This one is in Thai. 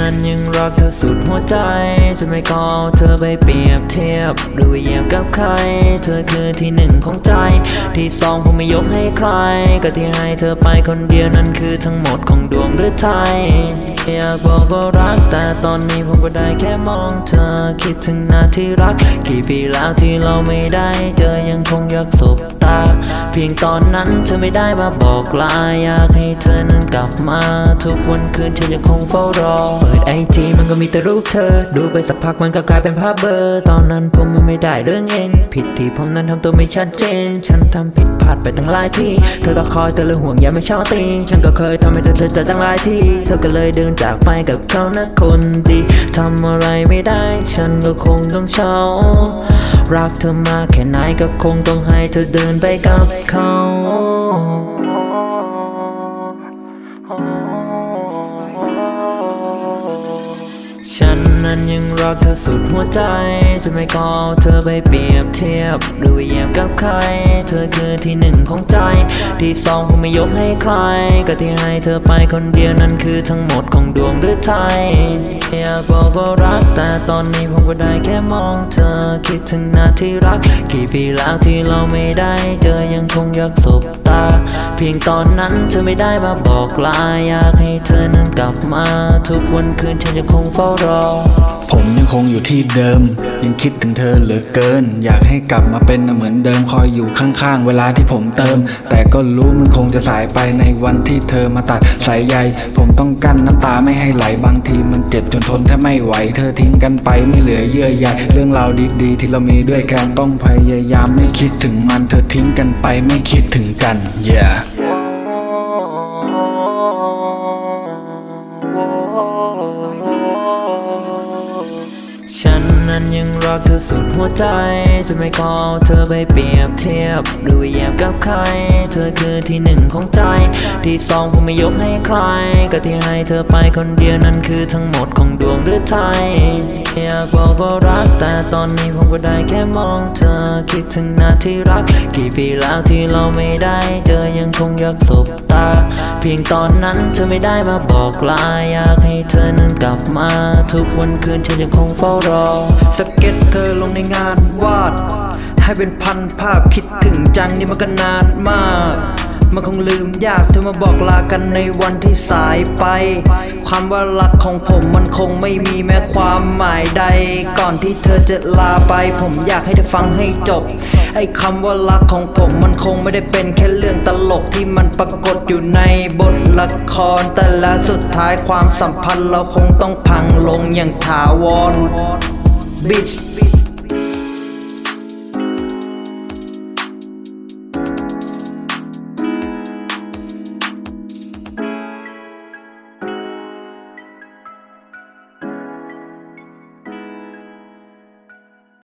นั้นยังรักเธอสุดหัวใจ จะไม่ขอเอเธอไปเปรียบเทียบหรือว่าเยียบกับใคร เธอคือที่หนึ่งของใจ ที่สองผมไม่ยกให้ใคร ก็ที่ให้เธอไปคนเดียวนั้นคือทั้งหมดของดวงหรือไทยอยากบอกว่ารักแต่ตอนนี้ผมก็ได้แค่มองเธอคิดถึงนาที่รัก กี่ปีแล้วที่เราไม่ได้เจอยังคงอยากสบ ตา เพียงตอนนั้นเธอไม่ได้มาบอกลาอยากให้เธอนั้นกลับมา ทุกวันคืนฉันยังคงเฝ้ารอ เปิดไอจีมันก็มีแต่รูปเธอ ดูไปสักพักมันก็กลายเป็นภาพเบลอร์ ตอนนั้นผมมันไม่ได้เรื่องเอง ผิดที่ผมนั้นทำตัวไม่ชัดเจน ฉันทำผิดพลาดไปตั้งหลายที่ เธอก็คอยเตือนเรื่องห่วงใยไม่ชอบตีฉันก็เคยทำให้เธอเสียใจตั้งหลายที่ เธอก็เลยเดินจากไปกับเขานะคนดี ทำอะไรไม่ได้ ฉันก็คงต้องเช่ารักเธอมากแค่ไหนก็คงต้องให้เธอเดินไปกับเขา นั้นยังรักเธอสุดหัวใจ จะไม่ขอเอเธอไปเปรียบเทียบ หรือว่าเยียบกับใคร เธอคือที่หนึ่งของใจ ที่สองผมไม่ยกให้ใคร ก็ที่ให้เธอไปคนเดียวนั้นคือทั้งหมดของดวงหรือไทยอยากบอกว่ารักแต่ตอนนี้ผมก็ได้แค่มองเธอคิดถึงนาที่รัก กี่ปีแล้วที่เราไม่ได้เจอยังคงอยากสบ เพียงตอนนั้นเธอไม่ได้มาบอกลาอยากให้เธอนั้นกลับมา ทุกวันคืนฉันยังคงเฝ้ารอ ผมยังคงอยู่ที่เดิมยังคิดถึงเธอเหลือเกิน อยากให้กลับมาเป็นเหมือนเดิมคอยอยู่ข้างๆ เวลาที่ผมเติม แต่ก็รู้มันคงจะสายไปในวันที่เธอมาตัดสายใย ผมต้องกั้นน้ำตาไม่ให้ไหลบางทีมันเจ็บจนทนแทบไม่ไหว เธอทิ้งกันไปไม่เหลือเยื่อใยเรื่องราวดีๆ ที่เรามีด้วยกันต้องพยายามไม่คิดถึงมัน เธอทิ้งกันไปไม่คิดถึงกัน yeah ฉันนั้นยังรักเธอสุดหัวใจ จะไม่ขอเธอไปเปรียบเทียบหรือว่าเหยียบกับใคร เธอคือที่หนึ่งของใจ ที่สองผมไม่ยกให้ใคร ก็ที่ให้เธอไปคนเดียวนั้นคือทั้งหมดของดวงหรือไทยอยากบอกว่ารักแต่ตอนนี้ผมก็ได้แค่มองเธอคิดถึงนาที่รัก กี่ปีแล้วที่เราไม่ได้เจอยังคงอยากสบตา เพียงตอนนั้นเธอไม่ได้มาบอกลาอยากให้เธอนั้นกลับมา ทุกวันคืนฉันยังคงเฝ้ารอ สเก็ตเธอลงในงานวาด ให้เป็นพันภาพคิดถึงจังนี่มันก็นานมาก มันคงลืมยากเธอมาบอกลากันในวันที่สายไป ความว่ารักของผมมันคงไม่มีแม้ความหมายใด ก่อนที่เธอจะลาไป ผมอยากให้เธอฟังให้จบ ไอ้คำว่ารักของผมมันคงไม่ได้เป็นแค่เรื่องตลกที่มันปรากฏอยู่ในบทละคร แต่แล้วสุดท้ายความสัมพันธ์เราคงต้องพังลงอย่างถาวร Bitch